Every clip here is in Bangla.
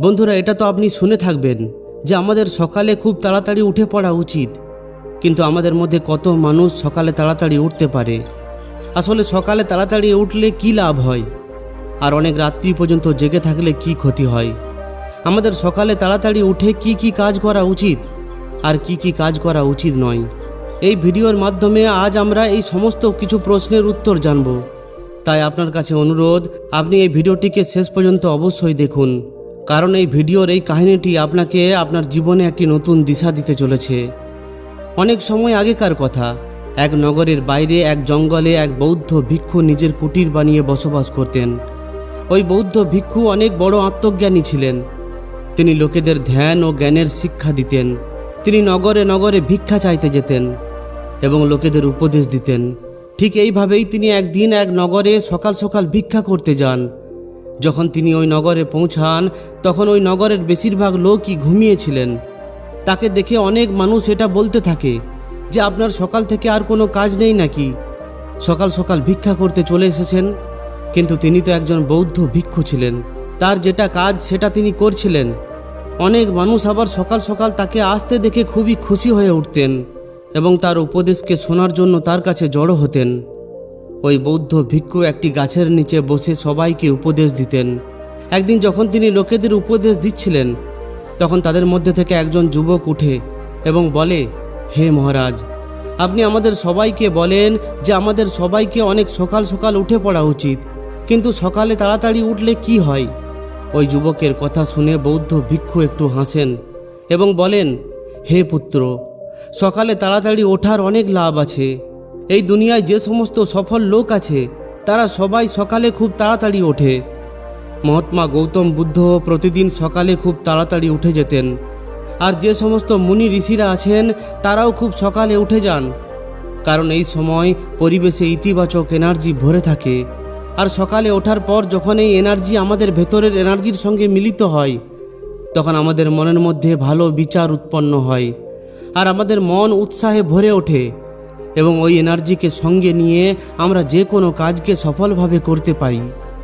বন্ধুরা, এটা তো আপনি শুনে থাকবেন যে আমাদের সকালে খুব তাড়াতাড়ি উঠে পড়া উচিত। কিন্তু আমাদের মধ্যে কত মানুষ সকালে তাড়াতাড়ি উঠতে পারে? আসলে সকালে তাড়াতাড়ি উঠলে কি লাভ হয়? আর অনেক রাত্রি পর্যন্ত জেগে থাকলে কি ক্ষতি হয়? আমাদের সকালে তাড়াতাড়ি উঠে কি কি কাজ করা উচিত? আর কি কি কাজ করা উচিত নয়? এই ভিডিওর মাধ্যমে আজ আমরা এই সমস্ত কিছু প্রশ্নের উত্তর জানব। তাই আপনার কাছে অনুরোধ, আপনি এই ভিডিওটিকে শেষ পর্যন্ত অবশ্যই দেখুন। কারণ এই ভিডিওর এই কাহিনীটি আপনাকে আপনার জীবনে একটি নতুন দিশা দিতে চলেছে। অনেক সময় আগেকার কথা, এক নগরের বাইরে এক জঙ্গলে এক বৌদ্ধ ভিক্ষু নিজের কুটির বানিয়ে বসবাস করতেন। ওই বৌদ্ধ ভিক্ষু অনেক বড় আত্মজ্ঞানী ছিলেন। তিনি লোকেদের ধ্যান ও জ্ঞানের শিক্ষা দিতেন। তিনি নগরে নগরে ভিক্ষা চাইতে যেতেন এবং লোকেদের উপদেশ দিতেন। ঠিক এইভাবেই তিনি একদিন এক নগরে সকাল সকাল ভিক্ষা করতে যান। যখন তিনি ওই নগরে পৌঁছান, তখন ওই নগরের বেশিরভাগ লোকই ঘুমিয়েছিলেন। তাকে দেখে অনেক মানুষ এটা বলতে থাকে যে, আপনার সকাল থেকে আর কোনো কাজ নেই নাকি? সকাল সকাল ভিক্ষা করতে চলে এসেছেন, কিন্তু তিনি তো একজন বৌদ্ধ ভিক্ষু ছিলেন। তার যেটা কাজ সেটা তিনি করছিলেন। অনেক মানুষ আবার সকাল সকাল তাকে আসতে দেখে খুবই খুশি হয়ে উঠতেন এবং তার উপদেশকে শোনার জন্য তার কাছে জড়ো হতেন। ওই বৌদ্ধ ভিক্ষু একটি গাছের নিচে বসে সবাইকে উপদেশ দিতেন। একদিন যখন তিনি লোকেদের উপদেশ দিচ্ছিলেন, তখন তাদের মধ্যে থেকে একজন যুবক উঠে এবং বলে, হে মহারাজ, আপনি আমাদের সবাইকে বলেন যে আমাদের সবাইকে অনেক সকাল সকাল উঠে পড়া উচিত, কিন্তু সকালে তাড়াতাড়ি উঠলে কি হয়? ওই যুবকের কথা শুনে বৌদ্ধ ভিক্ষু একটু হাসেন এবং বলেন, হে পুত্র, সকালে তাড়াতাড়ি ওঠার অনেক লাভ আছে। এই দুনিয়ায় যে সমস্ত সফল লোক আছে, তারা সবাই সকালে খুব তাড়াতাড়ি ওঠে। মহাত্মা গৌতম বুদ্ধ প্রতিদিন সকালে খুব তাড়াতাড়ি উঠে যেতেন। আর যে সমস্ত মুনি ঋষিরা আছেন, তারাও খুব সকালে উঠে যান। কারণ এই সময় পরিবেশে ইতিবাচক এনার্জি ভরে থাকে। আর সকালে ওঠার পর যখন এই এনার্জি আমাদের ভেতরের এনার্জির সঙ্গে মিলিত হয়, তখন আমাদের মনের মধ্যে ভালো বিচার উৎপন্ন হয়। আর আমাদের মন উৎসাহে ভরে ওঠে। এবং ওই এনার্জিকে সঙ্গে নিয়ে আমরা যে কোনো কাজকে সফলভাবে করতে পারি।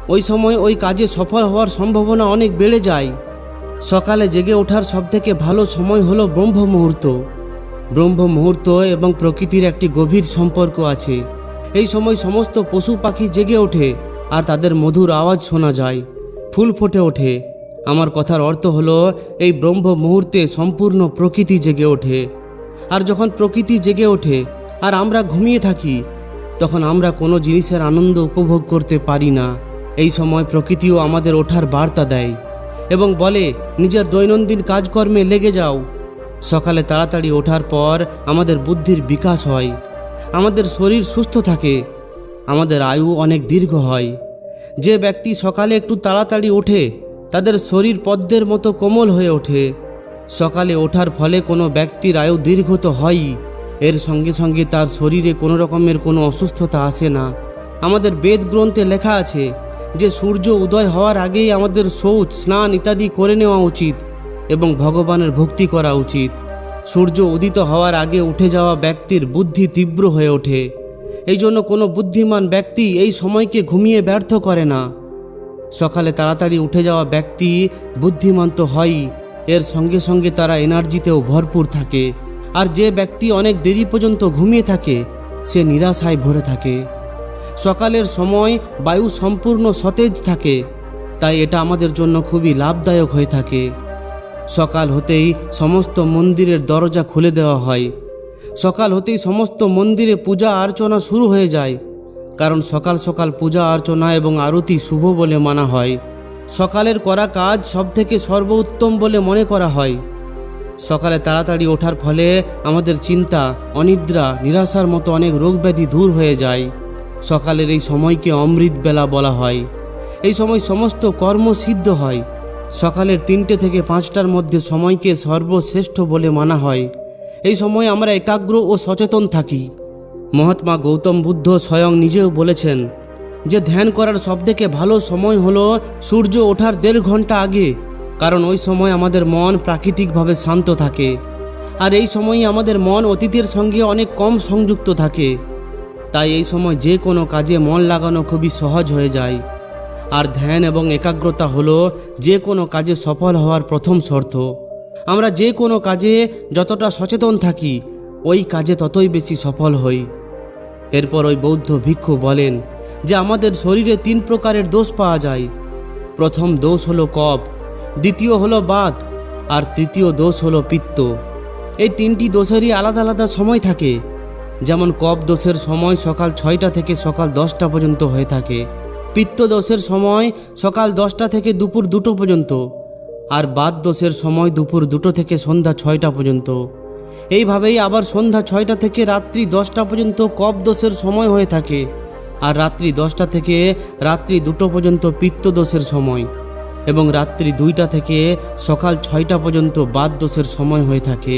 ওই সময় ওই কাজে সফল হওয়ার সম্ভাবনা অনেক বেড়ে যায়। সকালে জেগে ওঠার সবথেকে ভালো সময় হলো ব্রহ্ম মুহূর্ত ব্রহ্ম মুহূর্ত এবং প্রকৃতির একটি গভীর সম্পর্ক আছে। এই সময় সমস্ত পশু পাখি জেগে ওঠে আর তাদের মধুর আওয়াজ শোনা যায়। ফুল ফোটে ওঠে। আমার কথার অর্থ হলো, এই ব্রহ্ম মুহূর্তে সম্পূর্ণ প্রকৃতি জেগে ওঠে। আর যখন প্রকৃতি জেগে ওঠে আর আমরা ঘুমিয়ে থাকি, তখন আমরা কোনো জিনিসের আনন্দ উপভোগ করতে পারি না। এই সময় প্রকৃতিও আমাদের ওঠার বার্তা দেয় এবং বলে, নিজের দৈনন্দিন কাজকর্মে লেগে যাও। সকালে তাড়াতাড়ি ওঠার পর আমাদের বুদ্ধির বিকাশ হয়, আমাদের শরীর সুস্থ থাকে, আমাদের আয়ু অনেক দীর্ঘ হয়। যে ব্যক্তি সকালে একটু তাড়াতাড়ি ওঠে, তাদের শরীর পদ্মের মতো কোমল হয়ে ওঠে। সকালে ওঠার ফলে কোনো ব্যক্তির আয়ু দীর্ঘ তো হয়ই। এর সঙ্গে সঙ্গে তার শরীরে কোনো রকমের কোনো অসুস্থতা আসে না। আমাদের বেদ গ্রন্থে লেখা আছে যে সূর্য উদয় হওয়ার আগেই আমাদের শৌচ, স্নান ইত্যাদি করে নেওয়া উচিত এবং ভগবানের ভক্তি করা উচিত। সূর্য উদিত হওয়ার আগে উঠে যাওয়া ব্যক্তির বুদ্ধি তীব্র হয়ে ওঠে। এই জন্য কোনো বুদ্ধিমান ব্যক্তি এই সময়কে ঘুমিয়ে ব্যর্থ করে না। সকালে তাড়াতাড়ি উঠে যাওয়া ব্যক্তি বুদ্ধিমান তো হয়ই, এর সঙ্গে সঙ্গে তারা এনার্জিতেও ভরপুর থাকে। আর যে ব্যক্তি অনেক দেরি পর্যন্ত ঘুমিয়ে থাকে, সে নিরাশায় ভরে থাকে। সকালের সময় বায়ু সম্পূর্ণ সতেজ থাকে, তাই এটা আমাদের জন্য খুবই লাভদায়ক হয়ে থাকে। সকাল হতেই সমস্ত মন্দিরের দরজা খুলে দেওয়া হয়। সকাল হতেই সমস্ত মন্দিরে পূজা অর্চনা শুরু হয়ে যায়, কারণ সকাল সকাল পূজা অর্চনা এবং আরতি শুভ বলে মানা হয়। সকালের করা কাজ সবথেকে সর্বোত্তম বলে মনে করা হয়। সকালে তাড়াতাড়ি ওঠার ফলে আমাদের চিন্তা, অনিদ্রা, নিরাশার মতো অনেক রোগব্যাধি দূর হয়ে যায়। সকালের এই সময়কে অমৃত বেলা বলা হয়। এই সময় সমস্ত কর্ম সিদ্ধ হয়। সকালের তিনটে থেকে পাঁচটার মধ্যে সময়কে সর্বশ্রেষ্ঠ বলে মানা হয়। এই সময় আমরা একাগ্র ও সচেতন থাকি। মহাত্মা গৌতম বুদ্ধ স্বয়ং নিজেও বলেছেন যে, ধ্যান করার সবথেকে ভালো সময় হলো সূর্য ওঠার দেড় ঘণ্টা আগে। কারণ ওই সময় আমাদের মন প্রাকৃতিকভাবে শান্ত থাকে। আর এই সময়ই আমাদের মন অতীতের সঙ্গে অনেক কম সংযুক্ত থাকে। তাই এই সময় যে কোনো কাজে মন লাগানো খুবই সহজ হয়ে যায়। আর ধ্যান এবং একাগ্রতা হলো যে কোনো কাজে সফল হওয়ার প্রথম শর্ত। আমরা যে কোনো কাজে যতটা সচেতন থাকি, ওই কাজে ততই বেশি সফল হই। এরপর ওই বৌদ্ধ ভিক্ষু বলেন যে, আমাদের শরীরে তিন প্রকারের দোষ পাওয়া যায়। প্রথম দোষ হলো কপ দ্বিতীয় হলো বাত আর তৃতীয় দোষ হলো পিত্ত। এই তিনটি দোষেরই আলাদা আলাদা সময় থাকে। যেমন কপ দোষের সময় সকাল ছয়টা থেকে সকাল দশটা পর্যন্ত হয়ে থাকে। পিত্ত দোষের সময় সকাল দশটা থেকে দুপুর দুটো পর্যন্ত। আর বাদ দোষের সময় দুপুর দুটো থেকে সন্ধ্যা ছয়টা পর্যন্ত। এইভাবেই আবার সন্ধ্যা ছয়টা থেকে রাত্রি দশটা পর্যন্ত কপ দোষের সময় হয়ে থাকে। আর রাত্রি দশটা থেকে রাত্রি দুটো পর্যন্ত পিত্ত দোষের সময়। এবং রাত্রি দুইটা থেকে সকাল ছয়টা পর্যন্ত বাদ দোষের সময় হয়ে থাকে।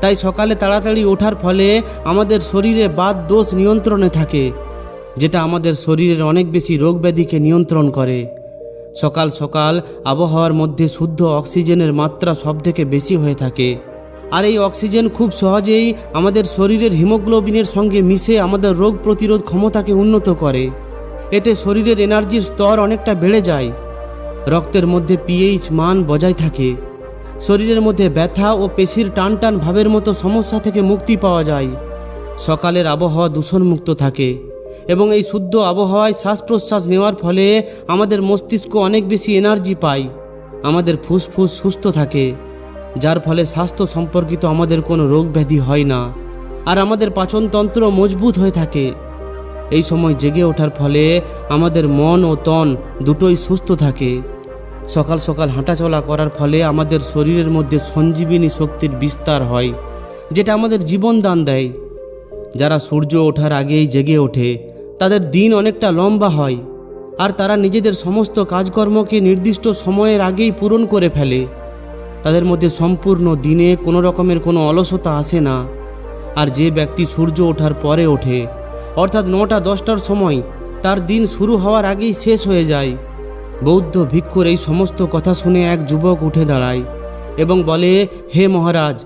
তাই সকালে তাড়াতাড়ি ওঠার ফলে আমাদের শরীরে বাদ দোষ নিয়ন্ত্রণে থাকে, যেটা আমাদের শরীরের অনেক বেশি রোগ ব্যাধিকে নিয়ন্ত্রণ করে। সকাল সকাল আবহাওয়ার মধ্যে শুদ্ধ অক্সিজেনের মাত্রা সবথেকে বেশি হয়ে থাকে। আর এই অক্সিজেন খুব সহজেই আমাদের শরীরের হিমোগ্লোবিনের সঙ্গে মিশে আমাদের রোগ প্রতিরোধ ক্ষমতাকে উন্নত করে। এতে শরীরের এনার্জির স্তর অনেকটা বেড়ে যায়। রক্তের মধ্যে পিএইচ মান বজায় থাকে। শরীরের মধ্যে ব্যথা ও পেশির টান টান ভাবের মতো সমস্যা থেকে মুক্তি পাওয়া যায়। সকালের আবহাওয়া দূষণমুক্ত থাকে এবং এই শুদ্ধ আবহাওয়ায় শ্বাস প্রশ্বাস নেওয়ার ফলে আমাদের মস্তিষ্ক অনেক বেশি এনার্জি পায়। আমাদের ফুসফুস সুস্থ থাকে, যার ফলে স্বাস্থ্য সম্পর্কিত আমাদের কোনো রোগ ব্যাধি হয় না। আর আমাদের পাচনতন্ত্র মজবুত হয়ে থাকে। এই সময় জেগে ওঠার ফলে আমাদের মন ও তন দুটোই সুস্থ থাকে। সকাল সকাল হাঁটাচলা করার ফলে আমাদের শরীরের মধ্যে সঞ্জীবিনী শক্তির বিস্তার হয়, যেটা আমাদের জীবন দান দেয়। যারা সূর্য ওঠার আগেই জেগে ওঠে, তাদের দিন অনেকটা লম্বা হয়, আর তারা নিজেদের সমস্ত কাজকর্মকে নির্দিষ্ট সময়ের আগেই পূরণ করে ফেলে। তাদের মধ্যে সম্পূর্ণ দিনে কোনো রকমের কোনো অলসতা আসে না, আর যে ব্যক্তি সূর্য ওঠার পরে ওঠে অর্থাৎ নটা দশটার সময় তার দিন শুরু হওয়ার আগেই শেষ হয়ে যায়। বৌদ্ধ ভিক্ষুর এই সমস্ত কথা শুনে এক যুবক উঠে দাঁড়ায় এবং বলে, হে মহারাজ,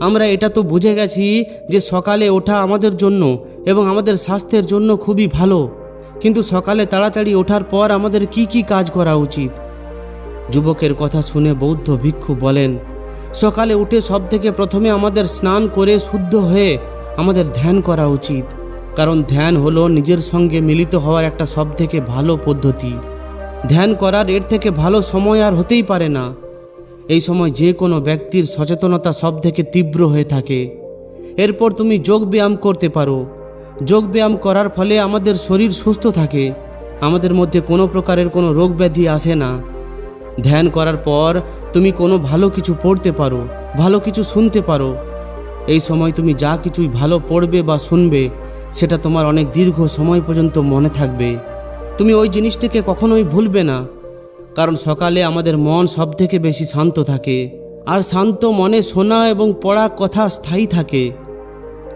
আমরা এটা তো বুঝে গেছি যে সকালে ওঠা আমাদের জন্য এবং আমাদের স্বাস্থ্যের জন্য খুবই ভালো, কিন্তু সকালে তাড়াতাড়ি ওঠার পর আমাদের কি কি কাজ করা উচিত? যুবকের কথা শুনে বৌদ্ধ ভিক্ষু বলেন, সকালে উঠে সব থেকে প্রথমে আমাদের স্নান করে শুদ্ধ হয়ে আমাদের ধ্যান করা উচিত। কারণ ধ্যান হলো নিজের সঙ্গে মিলিত হওয়ার একটা সব থেকে ভালো পদ্ধতি। ধ্যান করার এর থেকে ভালো সময় আর হতেই পারে না। এই সময় যে কোনো ব্যক্তির সচেতনতা সব থেকে তীব্র হয়ে থাকে। এরপর তুমি যোগ ব্যায়াম করতে পারো। যোগ ব্যায়াম করার ফলে আমাদের শরীর সুস্থ থাকে। আমাদের মধ্যে কোনো প্রকারের কোনো রোগ ব্যাধি আসে না। ধ্যান করার পর তুমি কোনো ভালো কিছু পড়তে পারো, ভালো কিছু শুনতে পারো। এই সময় তুমি যা কিছুই ভালো পড়বে বা শুনবে সেটা তোমার অনেক দীর্ঘ সময় পর্যন্ত মনে থাকবে। তুমি ওই জিনিসটিকে কখনোই ভুলবে না, কারণ সকালে আমাদের মন সব থেকে বেশি শান্ত থাকে, আর শান্ত মনে শোনা এবং পড়া কথা স্থায়ী থাকে।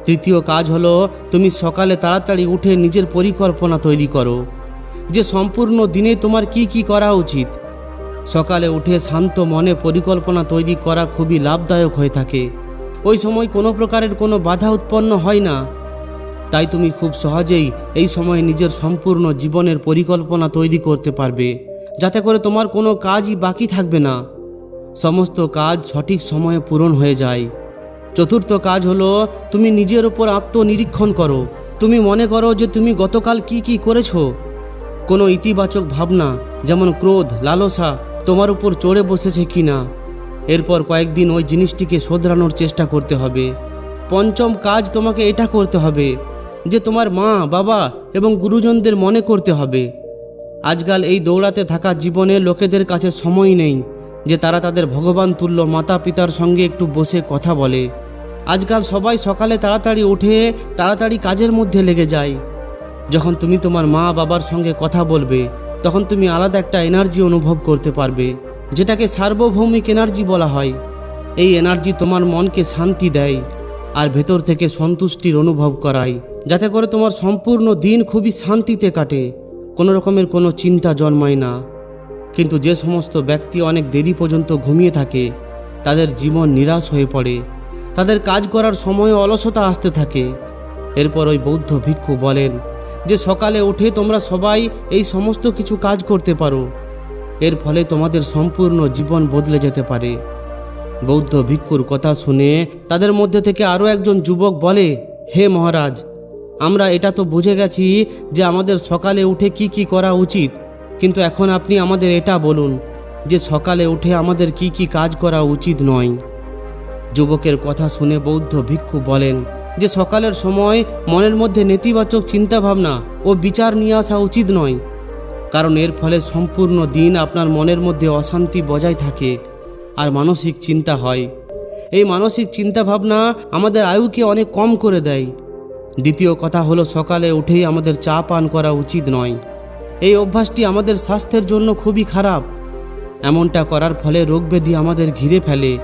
তৃতীয় কাজ হলো, তুমি সকালে তাড়াতাড়ি উঠে নিজের পরিকল্পনা তৈরি করো, যে সম্পূর্ণ দিনে তোমার কি কি করা উচিত। সকালে উঠে শান্ত মনে পরিকল্পনা তৈরি করা খুবই লাভদায়ক হয়ে থাকে। ওই সময় কোনো প্রকারের কোনো বাধা উৎপন্ন হয় না। তাই তুমি খুব সহজেই এই সময়ে নিজের সম্পূর্ণ জীবনের পরিকল্পনা তৈরি করতে পারবে। যাতে করে তোমার কোনো কাজই বাকি থাকবে না। সমস্ত কাজ সঠিক সময়ে পূরণ হয়ে যায়। চতুর্থ কাজ হলো, তুমি নিজের ওপর আত্মনিরীক্ষণ করো। তুমি মনে করো যে তুমি গতকাল কি কি করেছ। কোনো ইতিবাচক ভাবনা, যেমন ক্রোধ, লালসা, তোমার উপর চড়ে বসেছে কি না। এরপর কয়েকদিন ওই জিনিসটিকে শোধরানোর চেষ্টা করতে হবে। পঞ্চম কাজ তোমাকে এটা করতে হবে যে তোমার মা, বাবা এবং গুরুজনদের মনে করতে হবে। আজকাল এই দৌড়াতে থাকা জীবনে লোকেদের কাছে সময় নেই যে তারা তাদের ভগবান তুল্য মাতা পিতার সঙ্গে একটু বসে কথা বলে। আজকাল সবাই সকালে তাড়াতাড়ি উঠে তাড়াতাড়ি কাজের মধ্যে লেগে যায়। যখন তুমি তোমার মা, বাবার সঙ্গে কথা বলবে, তখন তুমি আলাদা একটা এনার্জি অনুভব করতে পারবে, যেটাকে সার্বভৌমিক এনার্জি বলা হয়। এই এনার্জি তোমার মনকে শান্তি দেয়। আর ভেতর থেকে সন্তুষ্টির অনুভব করায় যাতে করে তোমার সম্পূর্ণ দিন খুবই শান্তিতে কাটে। কোনো রকমের কোনো চিন্তা জন্মায় না। কিন্তু যে সমস্ত ব্যক্তি অনেক দেরি পর্যন্ত ঘুমিয়ে থাকে, তাদের জীবন নিরাশ হয়ে পড়ে। তাদের কাজ করার সময় অলসতা আসতে থাকে। এরপর ওই বৌদ্ধ ভিক্ষু বলেন যে, সকালে উঠে তোমরা সবাই এই সমস্ত কিছু কাজ করতে পারো। এর ফলে তোমাদের সম্পূর্ণ জীবন বদলে যেতে পারে। বৌদ্ধ ভিক্ষুর কথা শুনে তাদের মধ্যে থেকে আরও একজন যুবক বলে, হে মহারাজ, আমরা এটা তো বুঝে গেছি যে আমাদের সকালে উঠে কি কি করা উচিত। কিন্তু এখন আপনি আমাদের এটা বলুন যে সকালে উঠে আমাদের কি কি কাজ করা উচিত নয়। যুবকের কথা শুনে বৌদ্ধ ভিক্ষু বলেন যে সকালের সময় মনের মধ্যে নেতিবাচক চিন্তাভাবনা ও বিচার নিয়ে আসা উচিত নয়, কারণ এর ফলে সম্পূর্ণ দিন আপনার মনের মধ্যে অশান্তি বজায় থাকে। আর মানসিক চিন্তা হয়। এই মানসিক চিন্তাভাবনা আমাদের আয়ুকে অনেক কম করে দেয়। দ্বিতীয় কথা হলো সকালে উঠেই আমাদের চা পান করা উচিত নয়। এই অভ্যাসটি আমাদের স্বাস্থ্যের জন্য খুবই খারাপ। এমনটা করার ফলে রোগব্যাধি আমাদের ঘিরে ফেলে।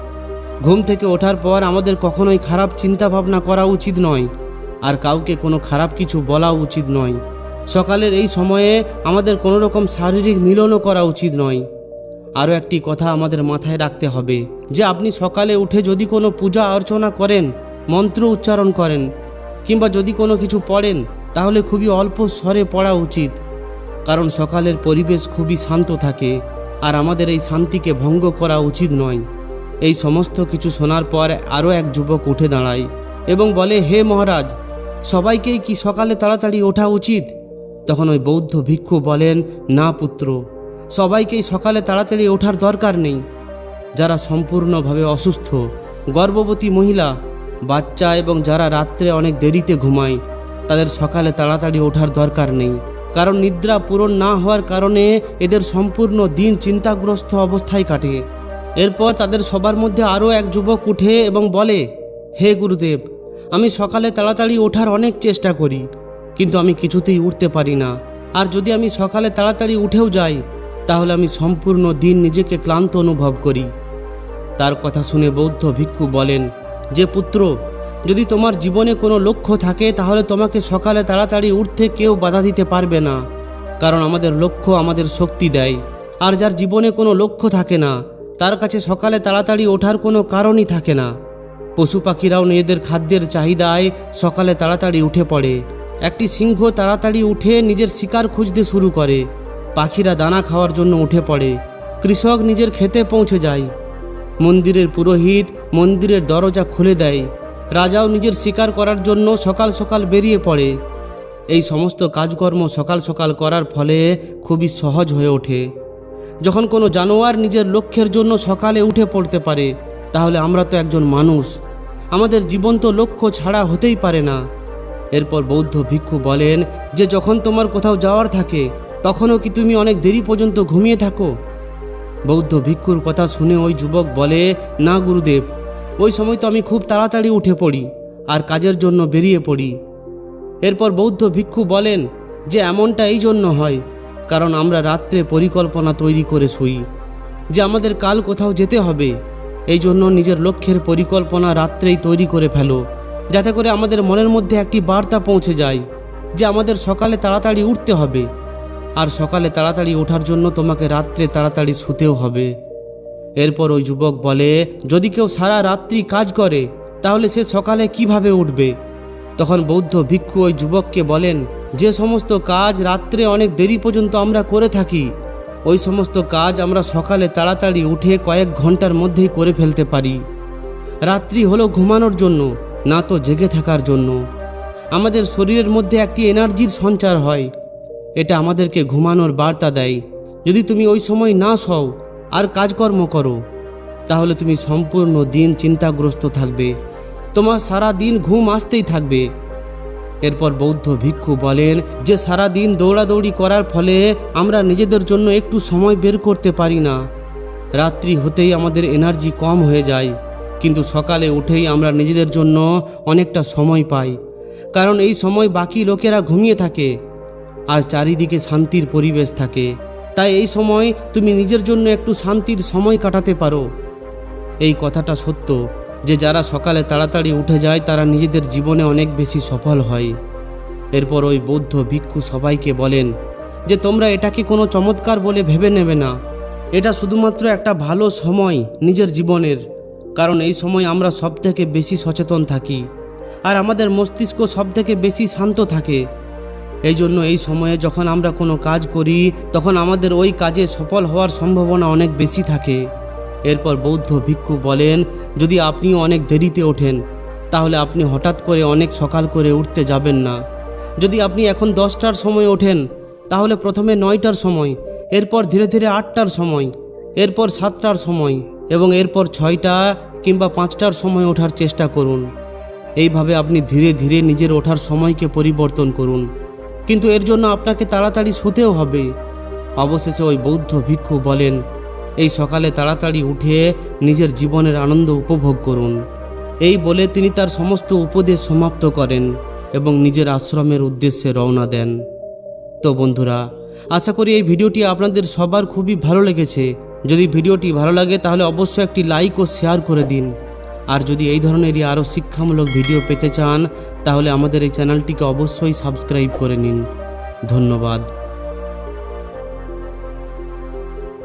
ঘুম থেকে ওঠার পর আমাদের কখনোই খারাপ চিন্তা ভাবনা করা উচিত নয়। আর কাউকে কোনো খারাপ কিছু বলা উচিত নয়। সকালের এই সময়ে আমাদের কোনো রকম শারীরিক মিলনও করা উচিত নয়। আরও একটি কথা আমাদের মাথায় রাখতে হবে, যে আপনি সকালে উঠে যদি কোনো পূজা অর্চনা করেন, মন্ত্র উচ্চারণ করেন, কিংবা যদি কোনো কিছু পড়েন, তাহলে খুবই অল্প স্বরে পড়া উচিত। কারণ সকালের পরিবেশ খুবই শান্ত থাকে, আর আমাদের এই শান্তিকে ভঙ্গ করা উচিত নয়। এই সমস্ত কিছু শোনার পর আরও এক যুবক উঠে দাঁড়ায় এবং বলে, হে মহারাজ, সবাইকেই কি সকালে তাড়াতাড়ি ওঠা উচিত? তখন ওই বৌদ্ধ ভিক্ষু বলেন, না পুত্র। সবাইকেই সকালে তাড়াতাড়ি ওঠার দরকার নেই। যারা সম্পূর্ণভাবে অসুস্থ, গর্ভবতী মহিলা, বাচ্চা এবং যারা রাত্রে অনেক দেরিতে ঘুমায়, তাদের সকালে তাড়াতাড়ি ওঠার দরকার নেই। কারণ নিদ্রা পূরণ না হওয়ার কারণে এদের সম্পূর্ণ দিন চিন্তাগ্রস্ত অবস্থায় কাটে। এরপর তাদের সবার মধ্যে আরও এক যুবক উঠে এবং বলে, হে গুরুদেব, আমি সকালে তাড়াতাড়ি ওঠার অনেক চেষ্টা করি, কিন্তু আমি কিছুতেই উঠতে পারি না। আর যদি আমি সকালে তাড়াতাড়ি উঠেও যাই তাহলে আমি সম্পূর্ণ দিন নিজেকে ক্লান্ত অনুভব করি। তার কথা শুনে বৌদ্ধ ভিক্ষু বলেন, যে পুত্র, যদি তোমার জীবনে কোনো লক্ষ্য থাকে, তাহলে তোমাকে সকালে তাড়াতাড়ি উঠতে কেউ বাধা দিতে পারবে না, কারণ আমাদের লক্ষ্য আমাদের শক্তি দেয়। আর যার জীবনে কোনো লক্ষ্য থাকে না, তার কাছে সকালে তাড়াতাড়ি ওঠার কোনো কারণই থাকে না। পশু পাখিরাও নিজেদের খাদ্যের চাহিদায় সকালে তাড়াতাড়ি উঠে পড়ে। একটি সিংহ তাড়াতাড়ি উঠে নিজের শিকার খুঁজতে শুরু করে। পাখিরা দানা খাওয়ার জন্য উঠে পড়ে। কৃষক নিজের খেতে পৌঁছে যায়। মন্দিরের পুরোহিত মন্দিরের দরজা খুলে দেয়। রাজাও নিজের শিকার করার জন্য সকাল সকাল বেরিয়ে পড়ে। এই সমস্ত কাজকর্ম সকাল সকাল করার ফলে খুবই সহজ হয়ে ওঠে। যখন কোনো জানোয়ার নিজের লক্ষ্যের জন্য সকালে উঠে পড়তে পারে, তাহলে আমরা তো একজন মানুষ। আমাদের জীবন তো লক্ষ্য ছাড়া হতেই পারে না। এরপর বৌদ্ধ ভিক্ষু বলেন যে, যখন তোমার কোথাও যাওয়ার থাকে তখনও কি তুমি অনেক দেরি পর্যন্ত ঘুমিয়ে থাকো? বৌদ্ধ ভিক্ষুর কথা শুনে ওই যুবক বলে, না, গুরুদেব, ওই সময় তো আমি খুব তাড়াতাড়ি উঠে পড়ি আর কাজের জন্য বেরিয়ে পড়ি। এরপর বৌদ্ধ ভিক্ষু বলেন যে, এমনটা এই জন্য হয়, কারণ আমরা রাত্রে পরিকল্পনা তৈরি করে শুই, যে আমাদের কাল কোথাও যেতে হবে। এই জন্য নিজের লক্ষ্যের পরিকল্পনা রাত্রেই তৈরি করে ফেলো, যাতে করে আমাদের মনের মধ্যে একটি বার্তা পৌঁছে যায়, যে আমাদের সকালে তাড়াতাড়ি উঠতে হবে। আর সকালে তাড়াতাড়ি ওঠার জন্য তোমাকে রাত্রে তাড়াতাড়ি শুতেও হবে। এরপর ওই যুবক বলে, যদি কেউ সারা রাত্রি কাজ করে, তাহলে সে সকালে কীভাবে উঠবে? তখন বৌদ্ধ ভিক্ষু ওই যুবককে বলেন, যে সমস্ত কাজ রাত্রে অনেক দেরি পর্যন্ত আমরা করে থাকি, ওই সমস্ত কাজ আমরা সকালে তাড়াতাড়ি উঠে কয়েক ঘণ্টার মধ্যেই করে ফেলতে পারি। রাত্রি হলো ঘুমানোর জন্য, না তো জেগে থাকার জন্য। আমাদের শরীরের মধ্যে একটি এনার্জির সঞ্চার হয়। এটা আমাদেরকে ঘুমানোর বার্তা দেয়। যদি তুমি ওই সময় না শও আর কাজকর্ম করো, তাহলে তুমি সম্পূর্ণ দিন চিন্তাগ্রস্ত থাকবে। তোমার সারা দিন ঘুম আসতেই থাকবে। এরপর বৌদ্ধ ভিক্ষু বলেন যে সারা দিন দৌড়াদৌড়ি করার ফলে আমরা নিজেদের জন্য একটু সময় বের করতে পারি না। রাত্রি হতেই আমাদের এনার্জি কম হয়ে যায়। কিন্তু সকালে উঠেই আমরা নিজেদের জন্য অনেকটা সময় পাই। কারণ এই সময় বাকি লোকেরা ঘুমিয়ে থাকে। আর চারিদিকে শান্তির পরিবেশ থাকে। তাই এই সময় তুমি নিজের জন্য একটু শান্তির সময় কাটাতে পারো। এই কথাটা সত্য যে যারা সকালে তাড়াতাড়ি উঠে যায়, তারা নিজেদের জীবনে অনেক বেশি সফল হয়। এরপর ওই বৌদ্ধ ভিক্ষু সবাইকে বলেন যে, তোমরা এটাকে কোনো চমৎকার বলে ভেবে নেবে না। এটা শুধুমাত্র একটা ভালো সময় নিজের জীবনের। কারণ এই সময় আমরা সবথেকে বেশি সচেতন থাকি। আর আমাদের মস্তিষ্ক সব থেকে বেশি শান্ত থাকে। এই জন্য এই সময়ে যখন আমরা কোনো কাজ করি, তখন আমাদের ওই কাজে সফল হওয়ার সম্ভাবনা অনেক বেশি থাকে। এরপর বৌদ্ধ ভিক্ষু বলেন, যদি আপনিও অনেক দেরিতে ওঠেন, তাহলে আপনি হঠাৎ করে অনেক সকাল করে উঠতে যাবেন না। যদি আপনি এখন দশটার সময় ওঠেন, তাহলে প্রথমে নয়টার সময়, এরপর ধীরে ধীরে আটটার সময়, এরপর সাতটার সময় এবং এরপর ছয়টা কিংবা পাঁচটার সময় ওঠার চেষ্টা করুন। এইভাবে আপনি ধীরে ধীরে নিজের ওঠার সময়কে পরিবর্তন করুন। কিন্তু এর জন্য আপনাকে তাড়াতাড়ি শুতেও হবে। অবশেষে ওই বৌদ্ধ ভিক্ষু বলেন, এই সকালে তাড়াতাড়ি উঠে নিজের জীবনের আনন্দ উপভোগ করুন। এই বলে তিনি তার সমস্ত উপদেশ সমাপ্ত করেন এবং নিজের আশ্রমের উদ্দেশ্যে রওনা দেন। তো বন্ধুরা, আশা করি এই ভিডিওটি আপনাদের সবার খুবই ভালো লেগেছে। যদি ভিডিওটি ভালো লাগে তাহলে অবশ্যই একটি লাইক ও শেয়ার করে দিন। আর যদি এই ধরনেরই আরও শিক্ষামূলক ভিডিও পেতে চান, তাহলে আমাদের এই চ্যানেলটিকে অবশ্যই সাবস্ক্রাইব করে নিন। ধন্যবাদ।